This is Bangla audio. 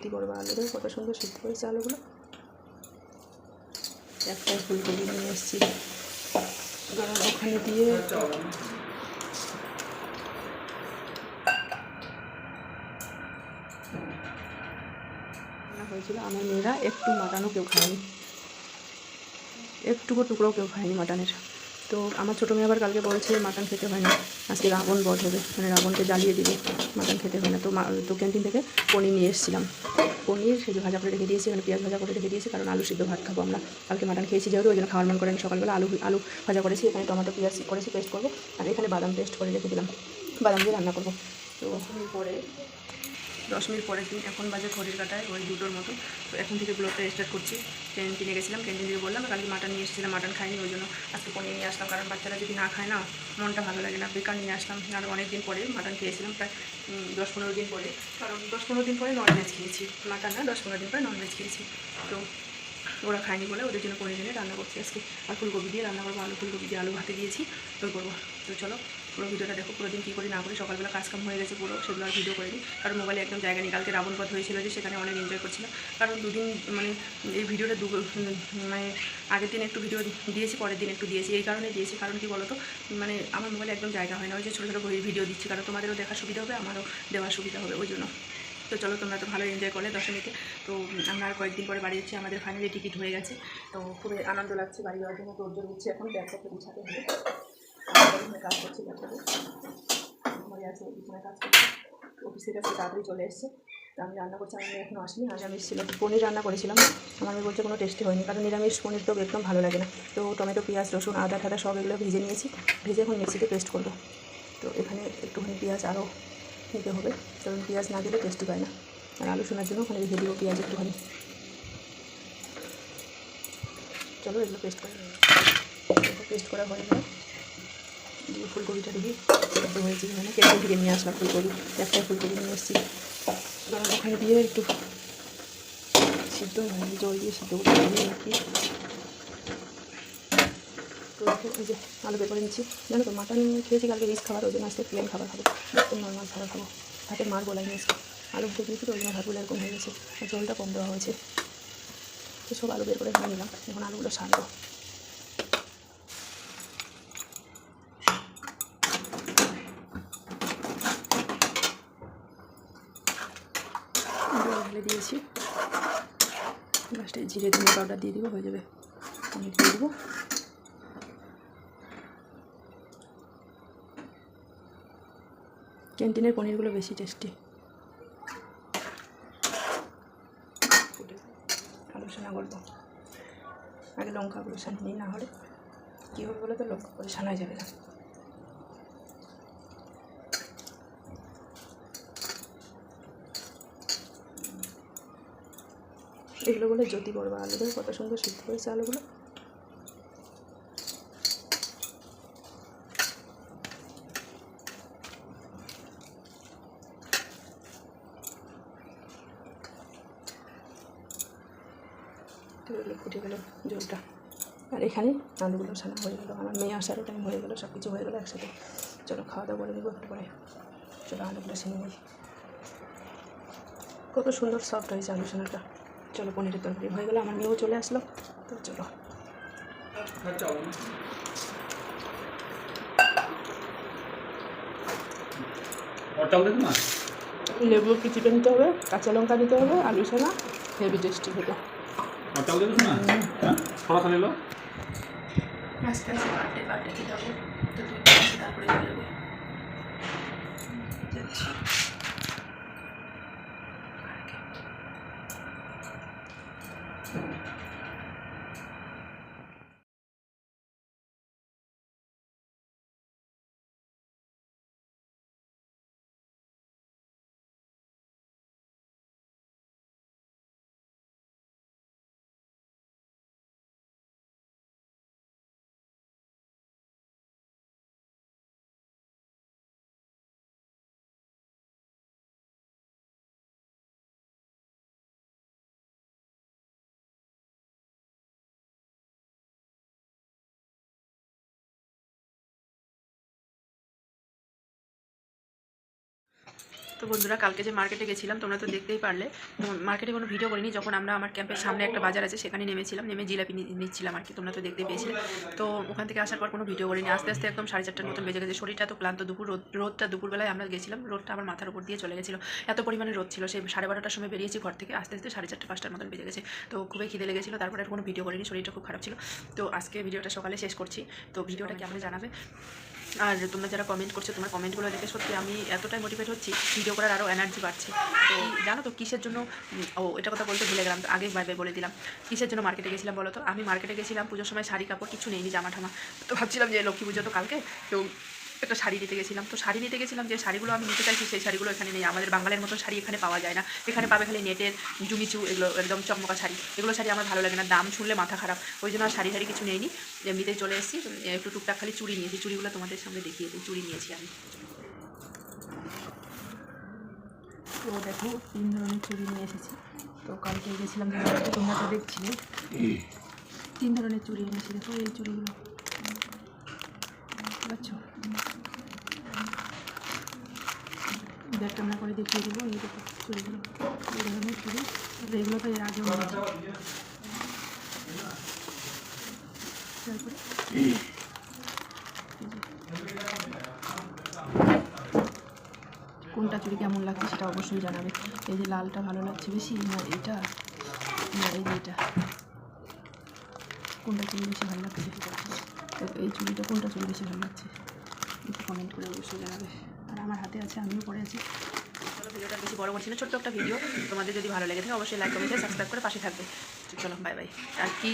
কি করব আলু দেখো কত সুন্দর সিদ্ধ হয়েছে আলুগুলো। একটাই ফুলকপি নিয়ে এসেছি। ওখানে দিয়ে। হয়েছিল আমার মেয়েরা একটু মাটানও কেউ খায়নি। একটুকু টুকরো কেউ খায়নি মাটনের। তো আমার ছোটো মেয়ে আবার কালকে বলেছে মাটন খেতে হয় না। আজকে রাবণ বধ হবে মানে রাবণকে জ্বালিয়ে দিবে, মাটন খেতে হয় না। তো তো ক্যান্টিন থেকে পনির নিয়ে এসেছিলাম। পনির যে ভাজা করে রেখে দিয়েছি মানে পেঁয়াজ ভাজা করে রেখে দিয়েছি, কারণ আলু সিদ্ধ ভাত খাব আমরা। কালকে মাটন খেয়েছি যেহেতু, ওই জন্য খাওয়ার মন করেন। সকালবেলা আলু আলু ভাজা করেছি, এখানে টমেটো, পেঁয়াজ করেছি, পেস্ট করব, আর এখানে বাদাম পেস্ট করে রেখে দিলাম। বাদাম দিয়ে রান্না করব। তো পরে দশ মিনিট পরের দিন এখন বাজে ঘড়ির কাটায়, ওই দুটোর মতো। তো এখন থেকে ব্লগটা স্টার্ট করছি। ক্যান্টিনে গেছিলাম ক্যান্টিন থেকে বললাম, কালকে মাটন নিয়ে এসেছিলাম মাটন খাইনি, ওই জন্য আজকে পনির নিয়ে আসলাম। কারণ বাচ্চারা যদি না খায় না, মনটা ভালো লাগে না। বেকার নিয়ে আসলাম, আর অনেক দিন পরে মাটন খেয়েছিলাম, প্রায় দশ পনেরো দিন পরে। কারণ দশ পনেরো দিন পরে ননভেজ খেয়েছি। মাটন না, দশ পনেরো দিন পরে ননভেজ খেয়েছি। তো ওরা খায়নি বলে ওদের জন্য পনির এনে রান্না করছি আজকে। আর ফুলকপি দিয়ে রান্না করব, আলু ফুলকপি দিয়ে আলু ভাতে দিয়েছি। তো করব। তো চলো। পুরো ভিডিওটা দেখো, পুরো দিন কী করি না করি, সকালবেলা কাজ কাম হয়ে গেছে পুরো, সেগুলো আর ভিডিও করিনি। কারণ মোবাইলে একদম জায়গা নেই। কালকে রাবণ পথ হয়েছিল যে, সেখানে অনেক এনজয় করছিলাম। কারণ দুদিন মানে এই ভিডিওটা দু মানে আগের দিন একটু ভিডিও দিয়েছি, পরের দিন একটু দিয়েছি। এই কারণে দিয়েছি। কারণ কি বলতো? মানে আমার মোবাইলে একদম জায়গা হয় না। ওই যে ছোটো ছোটো ভিডিও দিচ্ছি। কারণ তোমাদেরও দেখার সুবিধা হবে, আমারও দেওয়ার সুবিধা হবে, ওই জন্য। তো চলো, তোমরা তো ভালো এনজয় করলে দশমীতে। তো আমরা আর কয়েকদিন পরে বাড়ি যাচ্ছি। আমাদের ফাইনালি টিকিট হয়ে গেছে। তো খুবই আনন্দ লাগছে বাড়ি যাওয়ার জন্য। তোর জোর উঠছে এখন ব্যাগপত্র গুছাতে হবে। কাজ করছি ঘরে আছে পিছনে কাজ করছি অফিসের কাছে তাড়াতাড়ি চলে এসছে আমি রান্না করছি আমার মেয়ে এখনও আসেনি নিরামিষ ছিল পনির রান্না করেছিলাম আমার মেয়ে বলছে কোনো টেস্টি হয়নি কারণ নিরামিষ পনির তো একদম ভালো লাগে না তো টমেটো পেঁয়াজ রসুন আদা ঠাদা সব এগুলো ভেজে নিয়েছি ভেজে এখন মিক্সিতে পেস্ট করব তো এখানে একটুখানি পেঁয়াজ আরও নিতে হবে কারণ পেঁয়াজ না দিলে টেস্টি পায় না আর আলু শোনার জন্য ওখানে রেখে দিব পেঁয়াজ একটুখানি চলো এগুলো পেস্ট করে পেস্ট করা হয়ে গেলে ফুলকপিটা দেখি। সেদ্ধ হয়েছে মানে কেটে থেকে নিয়ে আসলাম ফুলকপি। একটাই ফুলকপি নিয়ে এসেছি। কারণ ওখানে দিয়ে একটু সিদ্ধ হয়নি জল দিয়ে সিদ্ধ করে দিয়ে রাখি তো যে আলু বের করে নিচ্ছি। জানো তো, মাটন খেয়েছি কালকে রিচ খাবার, ওই জন্য আজকে প্লেন খাবার খাব। নর্মাল খাবার খাব। ভাতের মার গোলাই নিয়েছি আলু ভেজে দিয়েছি তো, ওই জন্য ভাতগুলো এরকম হয়ে গেছে। জলটা কম দেওয়া হয়েছে। তো সব আলু বের করে নিয়ে নিলাম। এখন আলুগুলো সারবো জল ঢেলে দিয়েছি। লাস্টে জিরে ধনে পাউডার দিয়ে দিব, হয়ে যাবে। পনির দিয়ে দেবো। ক্যান্টিনের পনিরগুলো বেশি টেস্টি আলোচনা করব। আগে লঙ্কাগুলো সানিয়ে না হলে কী হবে বলে তো লঙ্কা করে সানা যাবে না। এগুলো বলে জ্যোতি পড়বে আলু দেখো কত সুন্দর সিদ্ধ হয়েছে আলুগুলো। ফুটে গেল জলটা। আর এখানে আলুগুলো সানা হয়ে গেলো, আমার মেয়ে আসারও টাইম হয়ে গেলো সব কিছু হয়ে গেলো একসাথে। চলো খাওয়া দাওয়া করে দেবো একটু পরে চলো আলুগুলো সেনে নিই। কত সুন্দর সফট হয়েছে আলু সোনাটা চলো পনিরের তরকারি। হয়ে গেলো, আমার মেয়েও চলে আসলো। তো চলো। লেবু একটু চিপে নিতে হবে, কাঁচা লঙ্কা দিতে হবে, আলু সোনা হেভি টেস্টি খালি আস্তে আস্তে পাল্টে দিতে হবে। তো দুই তারপরে তো বন্ধুরা, কালকে যে মার্কেটে গেছিলাম, তোমরা তো দেখতেই পারলে। মার্কেটে কোনো ভিডিও করিনি, যখন আমরা আমার ক্যাম্পের সামনে একটা বাজার আছে, সেখানে নেমেছিলাম, নেমে জিলাপি নিচ্ছিলাম আর কি, তোমরা তো দেখতেই পেয়েছিলে। তো ওখান থেকে আসার পর কোনো ভিডিও করিনি, আস্তে আস্তে একদম সাড়ে চারটার মতন বেজে গেছে, শরীরটা তো ক্লান্ত, দুপুর রোদ রোদটা দুপুরবেলায় আমরা গেছিলাম, রোদটা আমার মাথার উপর দিয়ে চলে গেছিল। এত পরিমাণে রোদ ছিল, সেই সাড়ে বারোটার সময় বেরিয়েছি ঘর থেকে, আস্তে আস্তে সাড়ে চারটে, পাঁচটার মতন বেজে গেছে। তো খুবই খিদে লেগেছিলো, তারপরে কোনো ভিডিও করিনি, শরীরটা খুব খারাপ ছিল। তো আজকে ভিডিওটা সকালে শেষ করছি। তো ভিডিওটা কেমন জানাবে? আর তোমরা যারা কমেন্ট করছ, তোমার কমেন্টগুলো দেখে সত্যি আমি এতটাই মোটিভেট হচ্ছি ভিডিও করার আরও এনার্জি বাড়ছে। তো জানো তো কিসের জন্য ও, এটা কথা বলতে ভুলে গেলাম, তো আগে বাইবে বলে দিলাম। কিসের জন্য মার্কেটে গেছিলাম বলো তো? আমি মার্কেটে গেছিলাম, পুজোর সময় শাড়ি, কাপড় কিছু নেইনি জামা ঠামা তো ভাবছিলাম যে লক্ষ্মী পুজো তো কালকে, তো একটা শাড়ি নিতে গেছিলাম। তো শাড়ি নিতে গেছিলাম যে শাড়িগুলো আমি নিতে চাইছি সেই শাড়িগুলো এখানে নেই। আমাদের বাঙালির মতো শাড়ি এখানে পাওয়া যায় না। এখানে পাবে খালি নেটের জুমিচু এগুলো একদম চকমকা শাড়ি। এগুলো শাড়ি আমার ভালো লাগে না। দাম শুনলে মাথা খারাপ। ওই জন্য আর শাড়ি শাড়ি কিছু নেইনি। এমনিতেই চলে এসেছি। একটু টুকটাক খালি চুড়ি নিয়েছি। চুড়িগুলো তোমাদের সামনে দেখিয়ে দিই। চুড়ি নিয়েছি আমি। তো দেখো তিন ধরনের চুড়ি নিয়ে এসেছি। তো কালকে গেছিলাম তোমরা তো দেখছিলে। তিন ধরনের চুড়ি এনেছি। দেখো এই চুড়িগুলো পাচ্ছ ব্যাগ করে দেখিয়ে দেবো, এই দেখো চুড়িগুলো এই ধরনের চুড়ি। এগুলো তো এর আগেও তারপরে কোনটা চুড়ি কেমন লাগছে সেটা অবশ্যই জানাবে। এই যে লালটা ভালো লাগছে বেশি, না এটা? না, এই যে এটা। কোনটা চুড়ি বেশি ভালো লাগছে এই চুড়িটা কোনটা চুড়ি বেশি ভালো লাগছে? একটু কমেন্ট করে অবশ্যই জানাবে। আর আমার হাতে আছে, আমিও পরে আছি। চলো, ভিডিওটা বেশি বড় করছি না, ছোট্ট একটা ভিডিও। তোমাদের যদি ভালো লেগে থাকে, অবশ্যই লাইক কমেন্ট সাবস্ক্রাইব করে পাশে থাকবে। চলো বাই বাই আর কি